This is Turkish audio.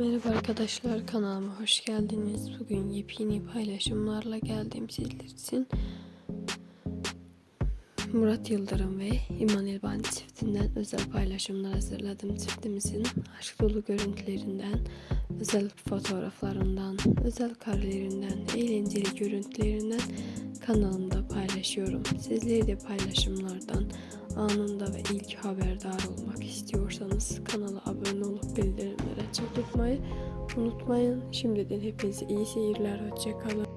Merhaba arkadaşlar kanalıma hoş geldiniz. Bugün yepyeni paylaşımlarla geldim sizler için. Murat Yıldırım ve İman İlban çiftinden özel paylaşımlar hazırladım. Çiftimizin aşk dolu görüntülerinden, özel fotoğraflarından, özel karelerinden, eğlenceli görüntülerinden kanalımda paylaşıyorum. Sizleri de paylaşımlardan anında ve ilk haberdar olmak istiyorsanız kanala abone olup bildirimleri açık tutmayı unutmayın. Şimdiden hepinize iyi seyirler. Hoşçakalın.